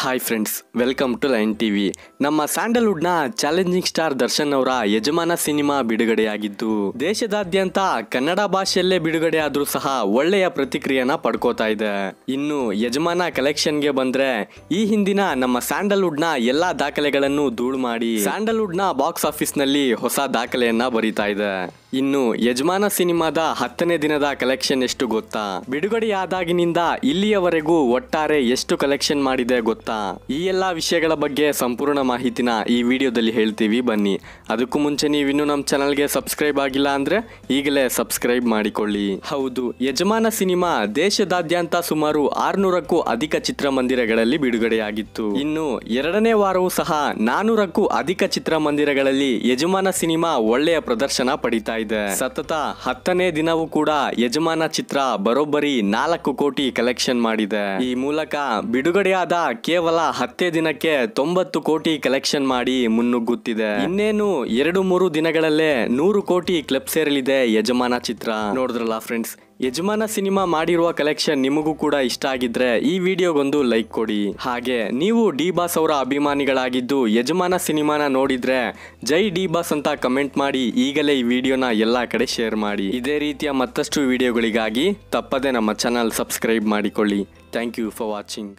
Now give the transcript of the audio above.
Hi friends welcome to line T V ನಮ್ಮ ಸ್ಯಾಂಡಲ್ವುಡ್ನ challenging star Darshan ಅವರ ಯಜಮಾನ ಸಿನಿಮಾ ಬಿಡುಗಡೆಯಾಗಿದ್ದು, ದೇಶದಾದ್ಯಂತ ಕನ್ನಡ ಭಾಷೆಯಲ್ಲೇ ಬಿಡುಗಡೆಯಾದ್ರೂ ಸಹ ಒಳ್ಳೆಯ ಪ್ರತಿಕ್ರಿಯೆನ ಪಡ್ಕೋತಾ ಇದೆ. ಇನ್ನು ಯಜಮಾನ ಕಲೆಕ್ಷನ್ಗೆ ಬಂದ್ರೆ ಈ ಹಿಂದಿನ ನಮ್ಮ ಸ್ಯಾಂಡಲ್ವುಡ್ನ ಎಲ್ಲಾ ದಾಖಲೆಗಳನ್ನು ಧೂಳು ಮಾಡಿ, ಸ್ಯಾಂಡಲ್ವುಡ್ನ ಬಾಕ್ಸ್ ಆಫೀಸ್ನಲ್ಲಿ ಹೊಸ ದಾಖಲೆಯನ್ನ ಬರೀತಾ ಇದೆ. ಇನ್ನು ಯಜಮಾನ ಸಿನಿಮಾದ ಹತ್ತನೇ ದಿನದ ಕಲೆಕ್ಷನ್ ಎಷ್ಟು ಗೊತ್ತಾ? ಬಿಡುಗಡೆಯಾದಾಗಿನಿಂದ ಇಲ್ಲಿಯವರೆಗೂ ಒಟ್ಟಾರೆ ಎಷ್ಟು ಕಲೆಕ್ಷನ್ ಮಾಡಿದೆ ಗೊತ್ತಾ? ಈ ಎಲ್ಲ ವಿಷಯಗಳ ಬಗ್ಗೆ ಸಂಪೂರ್ಣ ಮಾಹಿತಿನ ಈ ವಿಡಿಯೋದಲ್ಲಿ ಹೇಳ್ತೀವಿ, ಬನ್ನಿ. ಅದಕ್ಕೂ ಮುಂಚೆ ನೀವಿನ್ನು ನಮ್ಮ ಚಾನಲ್ಗೆ ಸಬ್ಸ್ಕ್ರೈಬ್ ಆಗಿಲ್ಲ ಅಂದ್ರೆ ಈಗಲೇ ಸಬ್ಸ್ಕ್ರೈಬ್ ಮಾಡಿಕೊಳ್ಳಿ. ಹೌದು, ಯಜಮಾನ ಸಿನಿಮಾ ದೇಶದಾದ್ಯಂತ ಸುಮಾರು ಆರ್ನೂರಕ್ಕೂ ಅಧಿಕ ಚಿತ್ರಮಂದಿರಗಳಲ್ಲಿ ಬಿಡುಗಡೆಯಾಗಿತ್ತು. ಇನ್ನು ಎರಡನೇ ವಾರವೂ ಸಹ ನಾನೂರಕ್ಕೂ ಅಧಿಕ ಚಿತ್ರಮಂದಿರಗಳಲ್ಲಿ ಯಜಮಾನ ಸಿನಿಮಾ ಒಳ್ಳೆಯ ಪ್ರದರ್ಶನ ಪಡಿತಾ ಇದೆ. ಸತತ ಹತ್ತನೇ ದಿನವೂ ಕೂಡ ಯಜಮಾನ ಚಿತ್ರ ಬರೋಬ್ಬರಿ ನಾಲ್ಕು ಕೋಟಿ ಕಲೆಕ್ಷನ್ ಮಾಡಿದೆ. ಈ ಮೂಲಕ ಬಿಡುಗಡೆಯಾದ ಕೇವಲ ಹತ್ತೇ ದಿನಕ್ಕೆ ತೊಂಬತ್ತು ಕೋಟಿ ಕಲೆಕ್ಷನ್ ಮಾಡಿ ಮುನ್ನುಗ್ಗುತ್ತಿದೆ. ಇನ್ನೇನು ಎರಡು ಮೂರು ದಿನಗಳಲ್ಲೇ ನೂರು ಕೋಟಿ ಕ್ಲಬ್ ಸೇರಲಿದೆ ಯಜಮಾನ ಚಿತ್ರ. ನೋಡಿದ್ರಲ್ಲ ಫ್ರೆಂಡ್ಸ್ ಯಜಮಾನ ಸಿನಿಮಾ ಮಾಡಿರುವ ಕಲೆಕ್ಷನ್ ನಿಮಗೂ ಕೂಡ ಇಷ್ಟ ಆಗಿದ್ರೆ ಈ ವಿಡಿಯೋಗೊಂದು ಲೈಕ್ ಕೊಡಿ. ಹಾಗೆ ನೀವು ಡಿ ಬಾಸ್ ಅವರ ಅಭಿಮಾನಿಗಳಾಗಿದ್ದು ಯಜಮಾನ ಸಿನಿಮಾನ ನೋಡಿದ್ರೆ ಜೈ ಡಿ ಬಾಸ್ ಅಂತ ಕಮೆಂಟ್ ಮಾಡಿ ಈಗಲೇ ಈ ವಿಡಿಯೋನ ಎಲ್ಲ ಕಡೆ ಶೇರ್ ಮಾಡಿ. ಇದೇ ರೀತಿಯ ಮತ್ತಷ್ಟು ವಿಡಿಯೋಗಳಿಗಾಗಿ ತಪ್ಪದೆ ನಮ್ಮ ಚಾನಲ್ ಸಬ್ಸ್ಕ್ರೈಬ್ ಮಾಡಿಕೊಳ್ಳಿ. Thank you for watching.